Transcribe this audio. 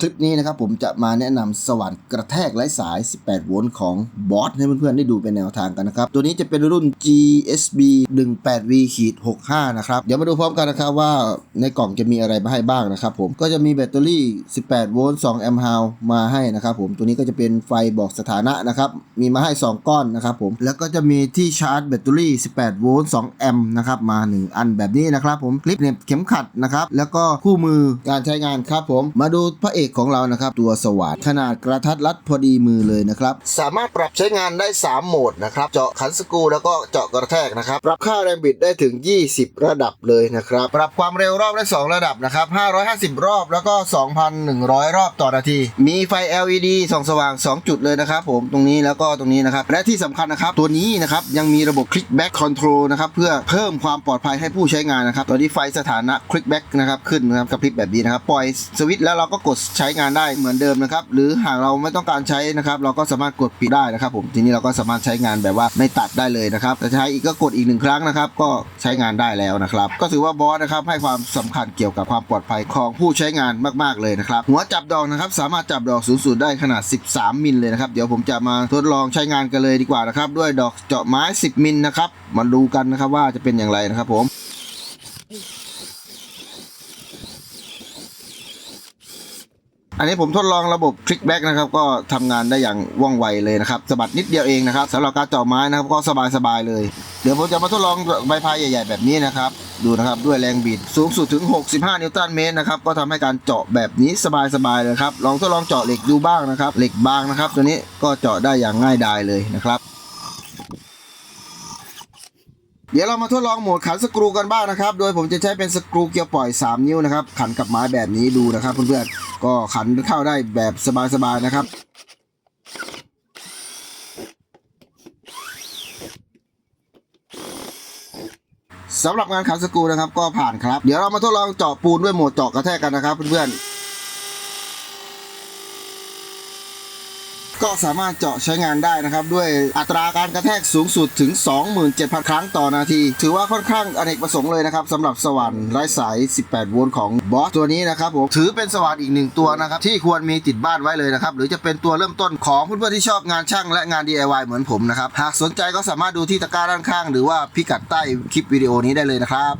คลิปนี้นะครับผมจะมาแนะนำสว่านกระแทกไร้สาย 18 โวลต์ของบอสให้เพื่อนๆได้ดูเป็นแนวทางกันนะครับ ตัวนี้จะเป็นรุ่น GSB18V-65 นะครับ เดี๋ยวมาดูพร้อมกันนะครับว่าในกล่องจะมีอะไรมาให้บ้างนะครับผม ก็จะมีแบตเตอรี่ 18 โวลต์ 2 แอมป์ฮาวมาให้นะครับผม ตัวนี้ก็จะเป็นไฟบอกสถานะนะครับ มีมาให้ 2 ก้อนนะครับผม แล้วก็จะมีที่ชาร์จแบตเตอรี่ 18 โวลต์ 2 แอมป์นะครับ มา 1 อันแบบนี้นะครับผม คลิปเน็บเข็มขัดนะครับ แล้วก็คู่มือการใช้งานครับผม มาดูพระเอกของเรานะครับ ตัวสว่านขนาดกระทัดรัดพอดีมือเลยนะครับ สามารถปรับใช้งานได้ 3 โหมดนะครับ เจาะขันสกรูแล้วก็เจาะกระแทกนะครับ ปรับค่าแรงบิดได้ถึง 20 ระดับเลยนะครับ ปรับความเร็วรอบได้ 2 ระดับนะครับ 550 รอบแล้วก็ 2,100 รอบต่อนาที มีไฟ LED ส่องสว่าง 2 จุดเลยนะครับ ผมตรงนี้แล้วก็ตรงนี้นะครับ และที่สำคัญนะครับ ตัวนี้นะครับยังมีระบบ Click Back Control นะครับเพื่อเพิ่มความปลอดภัยให้ผู้ใช้งานนะครับตอนนี้ไฟสถานะ Click Back นะครับขึ้นนะครับกระพริบแบบนี้นะครับปล่อยสวิตช์แล้วเราก็กดใช้งานได้เหมือนเดิมนะครับ หรือหากเราไม่ต้องการใช้นะครับ เราก็สามารถกดปิดได้นะครับ ผมทีนี้เราก็สามารถใช้งานแบบว่าไม่ตัดได้เลยนะครับแต่ใช้อีกก็กดอีกหนึ่งครั้งนะครับ ก็ใช้งานได้แล้วนะครับ ก็ถือว่าบอสนะครับให้ความสำคัญเกี่ยวกับความปลอดภัยของผู้ใช้งานมาก ๆเลยนะครับ หัวจับดอกนะครับ สามารถจับดอกสูงสุดได้ขนาด 13 มิลเลยนะครับ เดี๋ยวผมจะมาทดลองใช้งานกันเลยดีกว่านะครับ ด้วยดอกเจาะไม้ 10 มิลนะครับมาดูกันนะครับว่าจะเป็นอย่างไรนะครับผม อันนี้ผมทดลองระบบคลิกแบ็กนะครับก็ทำงานได้อย่างว่องไวเลยนะครับสะบัดนิดเดียวเองนะครับสำหรับการเจาะไม้นะครับก็สบายๆเลย เดี๋ยวผมจะมาทดลองใบพายใหญ่ ๆ แบบนี้นะครับดูนะครับด้วยแรงบิดสูงสุดถึง 65 นิวตันเมตรนะครับก็ทำให้การเจาะแบบนี้สบายๆเลยครับลองทดลองเจาะเหล็กดูบ้างนะครับเหล็กบางนะครับ ตัวนี้ก็เจาะได้อย่างง่ายดายเลยนะครับ เดี๋ยวเรามาทดลองโหมดขันสกรูกันบ้างนะครับ โดยผมจะใช้เป็นสกรูเกียร์ปล่อย 3 นิ้วนะครับ ขันกับไม้แบบนี้ดูนะครับเพื่อนๆ ก็ขันเข้าได้แบบสบายๆนะครับสำหรับงานขันสกรูนะครับก็ผ่านครับ เดี๋ยวเรามาทดลองเจาะปูนด้วยโหมดเจาะกระแทกกันนะครับเพื่อนๆ ก็สามารถเจาะใช้งานได้นะครับ ด้วยอัตราการกระแทกสูงสุดถึง 27,000 ครั้งต่อนาที ถือว่าค่อนข้างอเนกประสงค์เลยนะครับสำหรับสว่านไร้สาย 18 โวลต์ของบอสตัวนี้นะครับผมถือเป็นสว่านอีกหนึ่งตัวนะครับ ที่ควรมีติดบ้านไว้เลยนะครับ หรือจะเป็นตัวเริ่มต้นของเพื่อนๆที่ชอบงานช่างและงาน DIY เหมือนผมนะครับ หากสนใจก็สามารถดูที่ตะกร้าด้านข้าง หรือว่าพิกัดใต้คลิปวิดีโอนี้ได้เลยนะครับ